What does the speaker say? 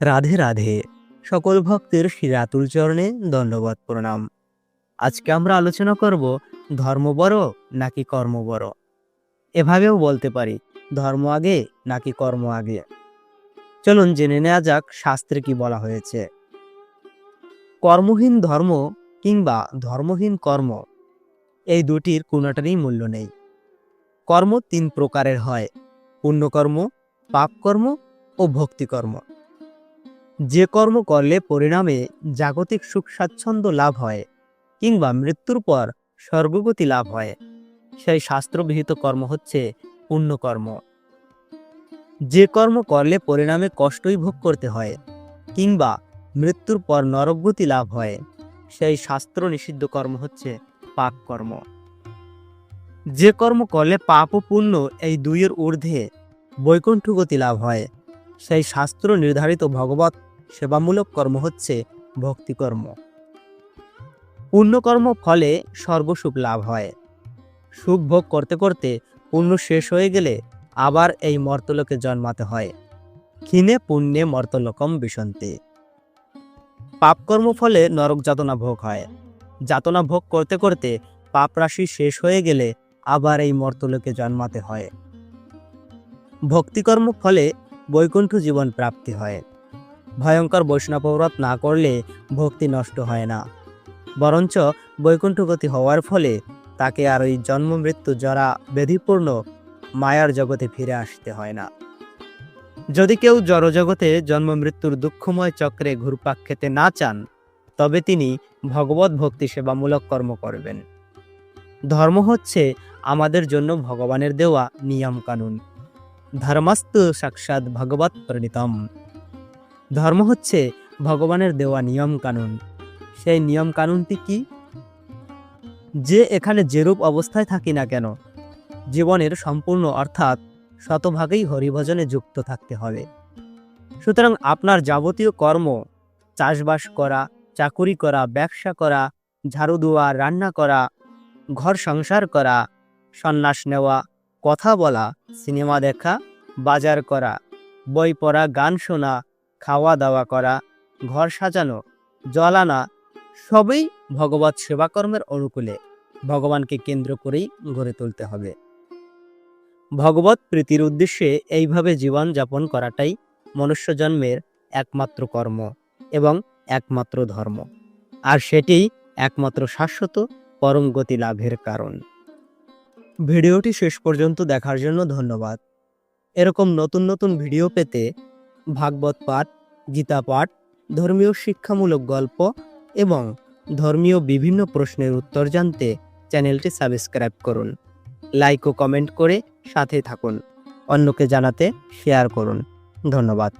রাধে রাধে। সকল ভক্তের শিরাতুল চরণে দণ্ডবত প্রণাম। আজকে আমরা আলোচনা করব, ধর্ম বড় নাকি কর্ম বড়? এভাবেও বলতে পারি, ধর্ম আগে নাকি কর্ম আগে? চলুন জেনে নেওয়া যাক, শাস্ত্রে কি বলা হয়েছে। কর্মহীন ধর্ম কিংবা ধর্মহীন কর্ম, এই দুটির কোনোটারই মূল্য নেই। কর্ম তিন প্রকারের হয়, পুণ্যকর্ম, পাপকর্ম ও ভক্তিকর্ম। যে কর্ম করলে পরিণামে জাগতিক সুখ স্বাচ্ছন্দ্য লাভ হয়, কিংবা মৃত্যুর পর স্বর্গগতি লাভ হয়। সেই শাস্ত্রবিহিত কর্ম হচ্ছে পুণ্যকর্ম। যে কর্ম করলে পরিণামে কষ্টই ভোগ করতে হয়, কিংবা মৃত্যুর পর নরকগতি লাভ হয়, সেই শাস্ত্র নিষিদ্ধ কর্ম হচ্ছে পাপ কর্ম যে কর্ম করলে পাপ ও পুণ্য এই দুইয়ের ঊর্ধ্বে বৈকুণ্ঠগতি লাভ হয়, সেই শাস্ত্র নির্ধারিত ভগবত সেবামূলক কর্ম হচ্ছে ভক্তিকর্ম। পুণ্যকর্ম ফলে সর্বসুখ লাভ হয়। সুখ ভোগ করতে করতে পুণ্য শেষ হয়ে গেলে আবার এই মর্তলোকে জন্মাতে হয়। ক্ষীণে পুণ্যে মর্তলোকম বিশন্তি পাপকর্ম ফলে নরক যাতনা ভোগ হয়। যাতনা ভোগ করতে করতে পাপ রাশি শেষ হয়ে গেলে আবার এই মর্তলোকে জন্মাতে হয়। ভক্তিকর্ম ফলে বৈকুণ্ঠ জীবন প্রাপ্তি হয়। ভয়ঙ্কর বৈষ্ণবব্রত না করলে ভক্তি নষ্ট হয় না। বরঞ্চ বৈকুণ্ঠগতি হওয়ার ফলে তাকে আর ওই জন্ম মৃত্যু জরা ব্যাধিপূর্ণ মায়ার জগতে ফিরে আসতে হয় না। যদি কেউ জড়জগতে জন্ম মৃত্যুর দুঃখময় চক্রে ঘুরপাক খেতে না চান, তবে তিনি ভগবত ভক্তি সেবামূলক কর্ম করবেন। ধর্ম হচ্ছে আমাদের জন্য ভগবানের দেওয়া নিয়ম কানুন ধর্মস্তু সাক্ষাৎ ভগবত প্রণীতম। ধর্ম হচ্ছে ভগবানের দেওয়া নিয়ম কানুন। সেই নিয়ম কানুনটি কি? যে এখানে যেরূপ অবস্থায় থাকি না কেন, জীবনের সম্পূর্ণ অর্থাৎ শতভাগেই হরিভজনে যুক্ত থাকতে হবে। সুতরাং আপনার যাবতীয় কর্ম, চাষবাস করা, চাকুরি করা, ব্যবসা করা ঝাড়ু দেওয়া রান্না করা, ঘর সংসার করা, সন্ন্যাস নেওয়া, কথা বলা, সিনেমা দেখা, বাজার করা, বই পড়া, গান শোনা খাওয়া দাওয়া করা, ঘর সাজানো, জল আনা, সবই ভগবত সেবাকর্মের অনুকূলে। ভগবানকে কেন্দ্র করেই গড়ে তুলতে হবে। ভগবত প্রীতির উদ্দেশ্যে এইভাবে জীবন যাপন করাটাই মনুষ্য জন্মের একমাত্র কর্ম এবং একমাত্র ধর্ম। আর সেটিই একমাত্র শাশ্বত পরম গতি লাভের কারণ। ভিডিওটি শেষ পর্যন্ত দেখার জন্য ধন্যবাদ। এরকম নতুন নতুন ভিডিও পেতে ভাগবত পাঠ, গীতা পাঠ, ধর্মীয় শিক্ষামূলক গল্প এবং ধর্মীয় বিভিন্ন প্রশ্নের উত্তর জানতে চ্যানেলটি সাবস্ক্রাইব করুন। লাইক ও কমেন্ট করে সাথে থাকুন। অন্যকে জানাতে শেয়ার করুন। ধন্যবাদ।